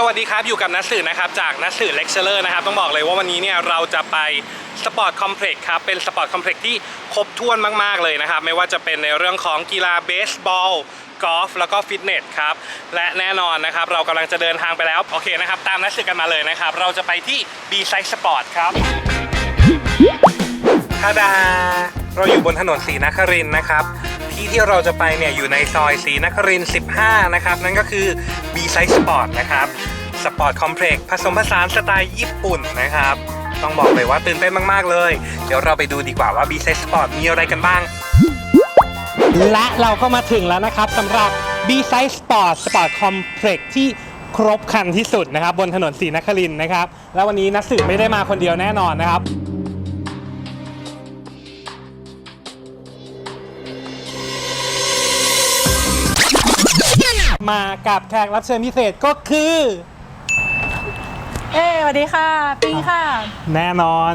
สวัสดีครับ อยู่กับนัทสื่อนะครับจากนัทสื่อเลคเชอร์นะครับต้องบอกเลยว่าวันนี้เนี่ยเราจะไปสปอร์ตคอมเพล็กซ์ครับเป็นสปอร์ตคอมเพล็กซ์ที่ครบถ้วนมาก ๆ เลยนะครับ ไม่ว่าจะเป็นในเรื่องของกีฬาเบสบอลกอล์ฟแล้วก็ฟิตเนสครับ และแน่นอนนะครับ เรากำลังจะเดินทางไปแล้ว โอเคนะครับ ตามนัทสื่อกันมาเลยนะครับ เราจะไปที่ B Side Sport ครับทาดา เราอยู่บนถนนศรีนครินนะครับ ที่เราจะไปเนี่ยอยู่ในซอยศรีนครินทร์15 นะครับ นั่นก็คือ B Side Sport นะครับสปอร์ตคอมเพล็กซ์ผสมผสานสไตล์ญี่ปุ่นนะครับ ต้องบอกเลยว่าตื่นเต้นมาก ๆ เลย เดี๋ยวเราไปดูดีกว่าว่า B Side Sport มีอะไรกันบ้าง และเราก็มาถึงแล้วนะครับสำหรับ B Side Sport Sport Complex ที่ครบครันที่สุดนะครับ บนถนนศรีนครินทร์นะครับ แล้ววันนี้นักสืบไม่ได้มาคนเดียวแน่นอนนะครับ มากับแขกรับเชิญพิเศษก็คือ เอ้สวัสดีค่ะ ปิงค่ะ แน่นอน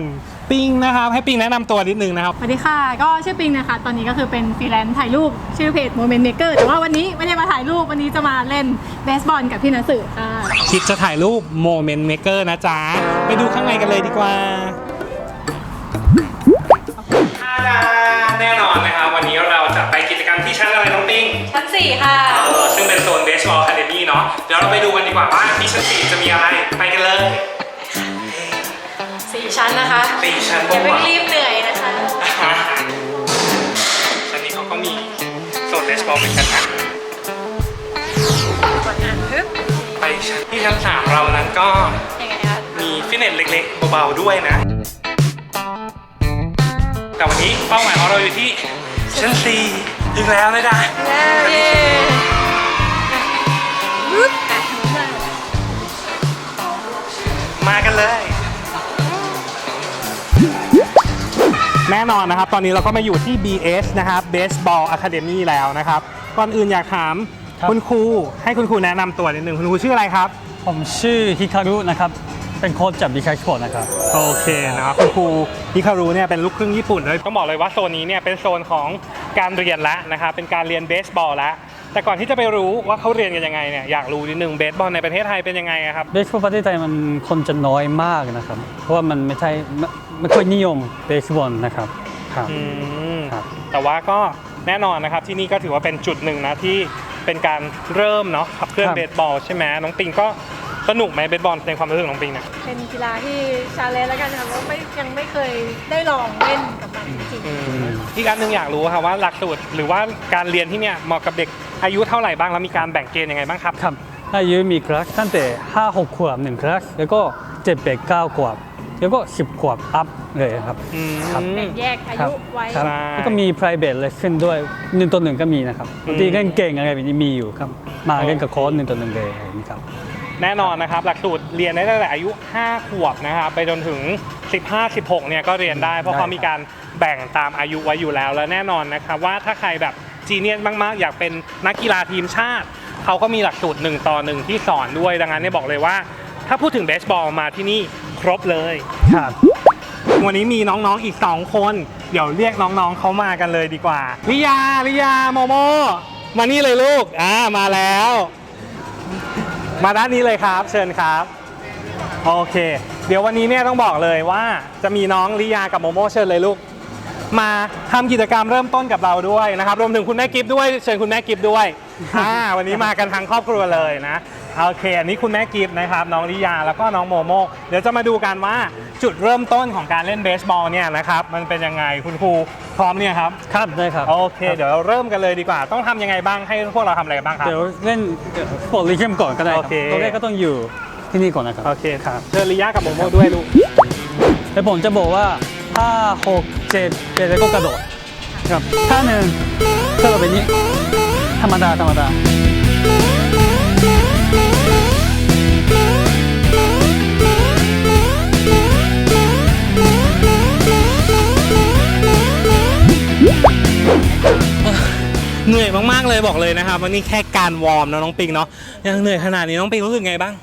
ปิงนะครับ ให้ปิงแนะนำตัวนิดนึงนะครับ สวัสดีค่ะ ก็ชื่อปิงนะคะ ตอนนี้ก็คือเป็นฟรีแลนซ์ถ่ายรูป ชื่อเพจ Moment Maker แต่ว่าวันนี้ไม่ได้มาถ่ายรูป วันนี้จะมาเล่นเบสบอลกับพี่นัสือค่ะ คิดจะถ่ายรูปโมเมนต์เมเกอร์นะจ๊ะ ไปดูข้างในกันเลยดีกว่าแน่นอนนะครับ วันนี้เราจะไปกิจกรรมที่ชั้นอะไรน้องปิง ชั้นสี่ค่ะ เออซึ่งเป็นโซนเบสบอลคาเดมี่เนาะเดี๋ยวเราไปดูกันดีกว่าว่าที่ชั้นสี่จะมีอะไรไปกันเลยสี่ชั้นนะคะสี่ชั้นอย่าเพิ่งบนรีบเหนื่อยนะคะชั้นนี้เขาก็มีโซนเบสบอลเหมือนกันนะกดอ่านปึ๊บไปชั้นที่ชั้นสามเรานั้นก็ยังไงคะมีฟิตเนสเล็กๆเบาๆด้วยนะ แต่วันนี้เป้าหมายของเราอยู่ที่ชั้นสี่ถึงแล้วนะจ๊ะแล้วเย้ มากันเลย แน่นอนนะครับ ตอนนี้เราก็มาอยู่ที่ BS นะครับ Baseball Academy แล้วนะครับ ก่อนอื่นอยากถามครับ คุณครู ให้คุณครูแนะนำตัวนิดนึงคุณครูชื่ออะไรครับ ผมชื่อฮิคารุนะครับ เป็นโค้ชจากบีคาสปอร์ตนะครับ โอเคนะครับคุณครูฮิคารุเนี่ยเป็นลูกครึ่งญี่ปุ่นเลยต้องบอกเลยว่าโซนนี้เนี่ยเป็นโซนของการเรียนละนะครับเป็นการเรียนเบสบอลละ แต่ก่อนที่จะไปรู้ว่าเขาเรียนกันยังไงเนี่ยอยากรู้นิดนึงเบสบอลในประเทศไทยเป็นยังไงอะครับเบสบอลประเทศไทยมันคนจะน้อยมากนะครับ เพราะว่ามันไม่ใช่ไม่ไม่ค่อยนิยมเบสบอลนะครับครับ อืมครับ แต่ว่าก็แน่นอนนะครับที่นี่ก็ถือว่าเป็นจุดหนึ่งนะที่เป็นการเริ่มเนาะขับเคลื่อนครับเบสบอลใช่ไหมน้องปิงก็ สนุกไหมเบสบอลในความรู้สึกน้องปิงเนี่ย เป็นกีฬาที่ชาเลนจ์แล้วกันค่ะเพราะไม่ยังไม่เคยได้ลองเล่นกับมันจริงอืมอีกอันหนึ่งอยากรู้ครับว่าหลักสูตรหรือว่าการเรียนที่เนี่ยเหมาะกับเด็กอายุเท่าไหร่บ้างแล้วมีการแบ่งเกณฑ์ยังไงบ้างครับครับอายุมีคลาสตั้งแต่ 5 6 ขวบ1คลาสแล้วก็7 8 9ขวบ แล้วก็ 10 ขวบอัพเลยครับ อืม ครับ ๆแบ่งแยกอาครับยุไว้ ครับใช่ แล้วก็มี private lesson ด้วยหนึ่งต่อหนึ่งก็มีนะครับอืมบางทีเล่นเก่งอะไรแบบนี้มีอยู่ครับ มาเล่นกับโค้ชหนึ่งต่อหนึ่งเลยอย่างนี้ครับ แน่นอนนะครับ หลักสูตรเรียนได้ตั้งแต่อายุ 5 ขวบนะครับไปจนถึง 15 16เนี่ยก็เรียนได้เพราะได้เขามีการแบ่งตามอายุไว้อยู่แล้ว และแน่นอนนะครับว่าถ้าใครแบบจีเนียสมากๆ อยากเป็นนักกีฬาทีมชาติ เขาก็มีหลักสูตร1ต่อ1ที่สอนด้วยดังนั้นเนี่ยบอกเลยว่า ถ้าพูดถึงเบสบอลมาที่นี่ครบเลยครับวันนี้มีน้องๆอีก 2 คน เดี๋ยวเรียกน้องๆเขามากันเลยดีกว่าลิยาลิยาโมโมมานี่เลยลูกอ่ามาแล้ว มาด้านนี้เลยครับ เชิญครับโอเค เดี๋ยววันนี้เนี่ยต้องบอกเลยว่าจะมีน้องลิยากับโมโมเชิญเลยลูก มาทำกิจกรรมเริ่มต้นกับเราด้วยนะครับรวมถึงคุณแม่กิฟต์ด้วยเชิญคุณแม่กิฟต์ด้วยอ่าวันนี้มากันทั้งครอบครัวเลยนะโอเคอันนี้คุณแม่กิฟต์นะครับน้องลิยาแล้วก็น้องโมโมเดี๋ยวจะมาดูกันว่า จุดเริ่มต้นของการเล่นเบสบอลเนี่ยนะครับมันเป็นยังไงคุณครูพร้อมเนี่ยครับครับได้ครับโอเค เดี๋ยวเราเริ่มกันเลยดีกว่า ต้องทำยังไงบ้างให้พวกเราทำอะไรบ้างครับ เดี๋ยวเล่นสปอร์ตลิเกมก่อนก็ได้คโอรับเค ตัวแรกก็ต้องอยู่ที่นี่ก่อนนะครับโอเคครับเชิญลิยากับโมโมด้วยลูกแล้วผมจะบอกว่าถ้า6 7 8แล้วก็กระโดดครับท่าหนึ่งกระโดดแบบนี้ ธรรมดาธรรมดา เหนื่อยมากๆเลยบอกเลยนะครับวันนี้แค่การวอร์มนะน้องปิงเนาะยังเหนื่อยขนาดนี้น้องปิงรู้สึกไงบ้าง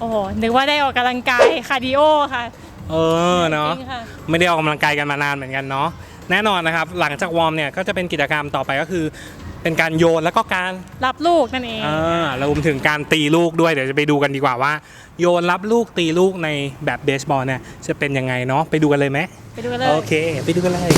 โอ้โห นึกว่าได้ออกกำลังกายคาร์ดิโอค่ะ เออเนาะจริงค่ะไม่ได้ออกกำลังกายกันมานานเหมือนกันเนาะแน่นอนนะครับ หลังจากวอร์มเนี่ยก็จะเป็นกิจกรรมต่อไปก็คือ เป็นการโยนแล้วก็การรับลูกนั่นเองอ่ารวมถึงการตีลูกด้วยเดี๋ยวจะไปดูกันดีกว่าว่า โยนรับลูกตีลูกในแบบเบสบอลเนี่ยจะเป็นยังไงเนาะไปดูกันเลยไหมไปดูกันเลยโอเค ไปดูกันเลย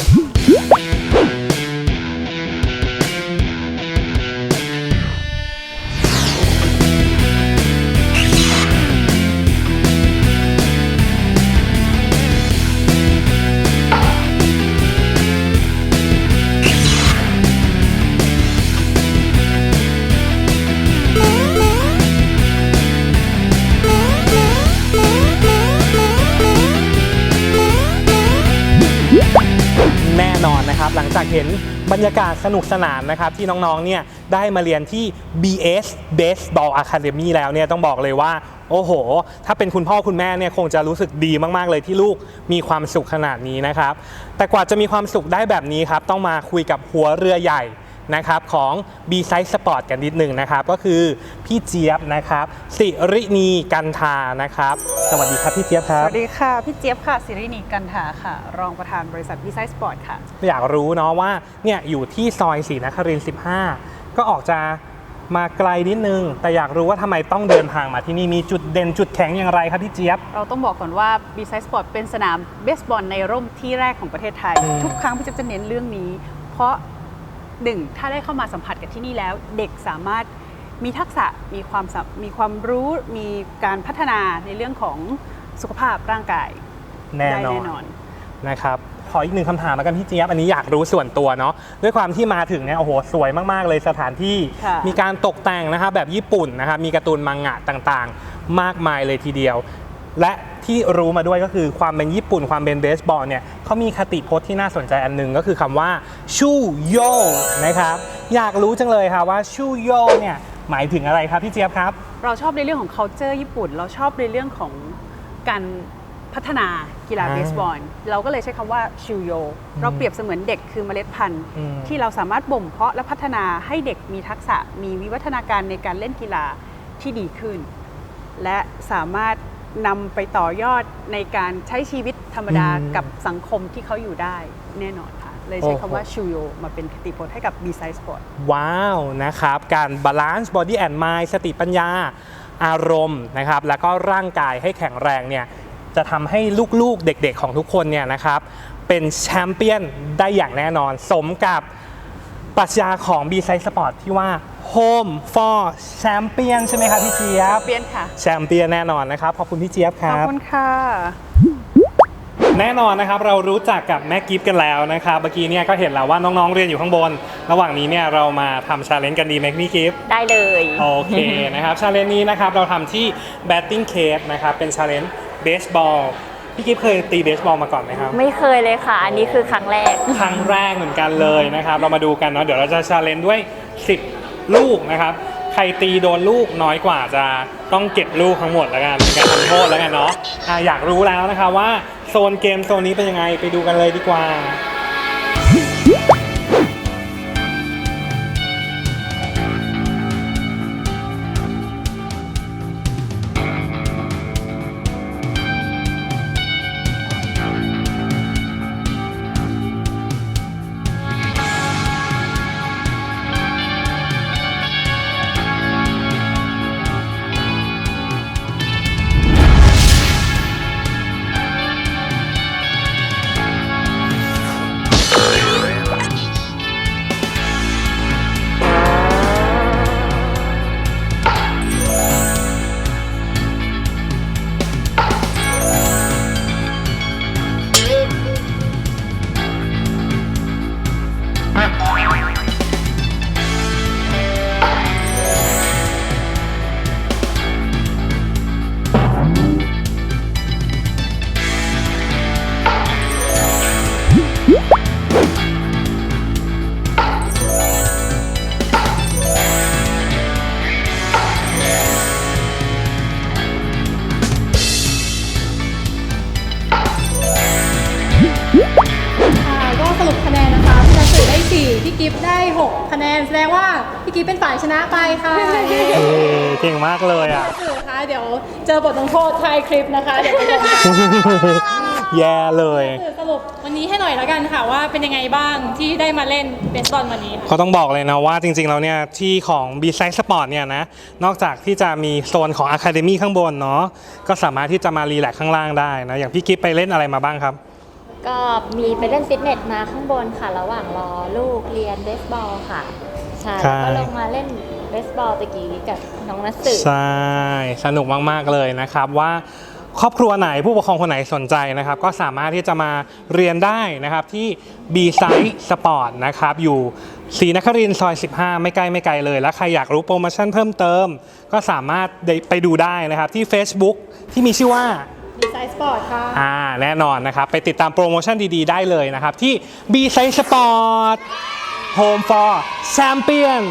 จากเห็นบรรยากาศสนุกสนานนะครับที่น้องๆเนี่ยได้มาเรียนที่ BS Baseball Academy แล้วเนี่ยต้องบอกเลยว่าโอ้โห ถ้าเป็นคุณพ่อคุณแม่เนี่ยคงจะรู้สึกดีมากๆเลยที่ลูกมีความสุขขนาดนี้นะครับ แต่กว่าจะมีความสุขได้แบบนี้ครับต้องมาคุยกับหัวเรือใหญ่ นะครับของ B Side Sport กันนิดหนึ่งนะครับ ก็คือพี่เจี๊ยบนะครับสิรินีกันทานะครับ สวัสดีครับพี่เจี๊ยบคสรับวัสดีค่ะ พี่เจี๊ยบค่ะสิรินีกันถาค่ะ รองประธานบริษัทวิไซสปอร์ตค่ะ อยากรู้เนาะว่าเนี่ยอยู่ที่ซอยศรีนครินทร์15 ก็ออกจะมาไกลนิดนึง แต่อยากรู้ว่าทำไมต้องเดินทางมาที่นี่มีจุดเด่นจุดแข็งอย่างไรครับพี่เจี๊ยบ เราต้องบอกก่อนว่า b ีไซสปอร์ตเป็นสนามเบสบอลในร่มที่แรกของประเทศไทยอืมทุกครั้งพี่เจี๊ยบจะเน้นเรื่องนี้ เพราะ หนึ่งถ้าได้เข้ามาสัมผัสกับที่นี่แล้ว เด็กสามารถมีทักษะมีความสามีความรู้มีการพัฒนาในเรื่องของสุขภาพร่างกายแน่ได้นอแน่นนอนนะครับขออีกหนึ่งคำถามแล้วกันพี่เจี๊ยบอันนี้อยากรู้ส่วนตัวเนาะด้วยความที่มาถึงเนี่ยโอ้โหสวยมากๆเลยสถานที่ค่ะมีการตกแต่งนะครับแบบญี่ปุ่นนะครับมีการ์ตูนมังงะต่างๆ มากมายเลยทีเดียว และที่รู้มาด้วยก็คือความเป็นญี่ปุ่นความเป็นเบสบอลเนี่ยเขามีคติพจน์ที่น่าสนใจอันหนึงก็คือคำว่าชูโยนะครับ อยากรู้จังเลยค่ะว่าชูโยเนี่ยหมายถึงอะไรครับพี่เจี๊ยบครับ เราชอบในเรื่องของ culture ญี่ปุ่น เราชอบในเรื่องของการพัฒนากีฬาอ่าเบสบอล เราก็เลยใช้คำว่าชิวโย เราเปรียบเสมือนเด็กคือเมล็ดพันธุ์อืมที่เราสามารถบ่มเพาะและพัฒนาให้เด็กมีทักษะมีวิวัฒนาการในการเล่นกีฬาที่ดีขึ้น และสามารถ นำไปต่อยอดในการใช้ชีวิตธรรมดาอืมกับสังคมที่เขาอยู่ได้แน่นอนค่ะ เลยใช้โอ้โหคำว่าชิวโยมาเป็นคติพจน์ให้กับ B Side Sport ว้าว นะครับ การบาลานซ์ body and mind สติปัญญาอารมณ์นะครับ แล้วก็ร่างกายให้แข็งแรงเนี่ยจะทำให้ลูกๆเด็กๆของทุกคนเนี่ยนะครับ เป็นแชมเปี้ยนได้อย่างแน่นอน สมกับ ปรัชญาของ B Side Sport ที่ว่า Home for Champion ใช่ไหมครับพี่เจี๊ยบ เปลี่ยนค่ะ แชมเปี้ยนแน่นอนนะครับ ขอบคุณพี่เจี๊ยบคขอบรับ คุณค่ะแน่นอนนะครับเรารู้จักกับแม่กิฟต์กันแล้วนะครับเมื่อกี้เนี่ยก็เห็นแล้วว่าน้องๆเรียนอยู่ข้างบน ระหว่างนี้เนี่ยเรามาทำชาเลนจ์กันดีไหมพี่กิฟต์ได้เลย โอเคนะครับชาเลนจ์นี้นะครับเราทำที่ batting cage นะครับเป็นชาเลนจ์เบสบอล พี่กิฟต์เคยตีเบสบอลมาก่อนไหมครับ ไม่เคยเลยค่ะ อันนี้คือครั้งแรก ครั้งแรกเหมือนกันเลยนะครับ เรามาดูกันเนาะ เดี๋ยวเราจะชาเลนจ์ด้วย 10 ลูกนะครับ ใครตีโดนลูกน้อยกว่าจะต้องเก็บลูกทั้งหมดแล้วกันเป็นการทำโทษแล้วกันเนาะอะอยากรู้แล้วนะครับว่าโซนเกมโซนนี้เป็นยังไง ไปดูกันเลยดีกว่า พี่กิฟต์ได้ 6 คะแนน แสดงว่าพี่กิฟต์เป็นฝ่ายชนะไปค่ะเออเก่งมากเลยอะ สื่อคะเดี๋ยวเจอบทลงโทษท้ายคลิปนะคะเดี๋ยวไปชมกันแย่เลยคือสรุปวันนี้ให้หน่อยแล้วกันค่ะว่าเป็นยังไงบ้างที่ได้มาเล่นเบสบอลวันนี้ค่ะ ก็ต้องบอกเลยนะว่าจริงๆ แล้วเนี่ยที่ของ b ีไซส์สปอร์ตเนี่ยนะนอกจากที่จะมีโซนของ Academy ข้างบนเนาะก็สามารถที่จะมารีแลกซ์ข้างล่างได้นะอย่างพี่กิฟไปเล่นอะไรมาบ้างครับ ก็มีไปเล่นฟิตเนสมาข้างบนค่ะ ระหว่างรอลูกเรียนเบสบอลค่ะ ใช่ใช่แล้วก็ลงมาเล่นเบสบอลตะกี้กับน้องนัสสึ ใช่ สนุกมาก ๆ เลยนะครับว่าครอบครัวไหนผู้ปกครองคนไหนสนใจนะครับ ก็สามารถที่จะมาเรียนได้นะครับที่ B Side Sport นะครับอยู่ศรีนครินทร์ซอย 15 ไม่ใกล้ไม่ไกลเลย แล้วใครอยากรู้โปรโมชั่นเพิ่มเติม ก็สามารถได้ไปดูได้นะครับที่ Facebook ที่มีชื่อว่า ดีไซน์สปอร์ตค่ะ อ่าแน่นอนนะครับ ไปติดตามโปรโมชั่นดีๆ ได้เลยนะครับ ที่ B Size Sport Home for Champion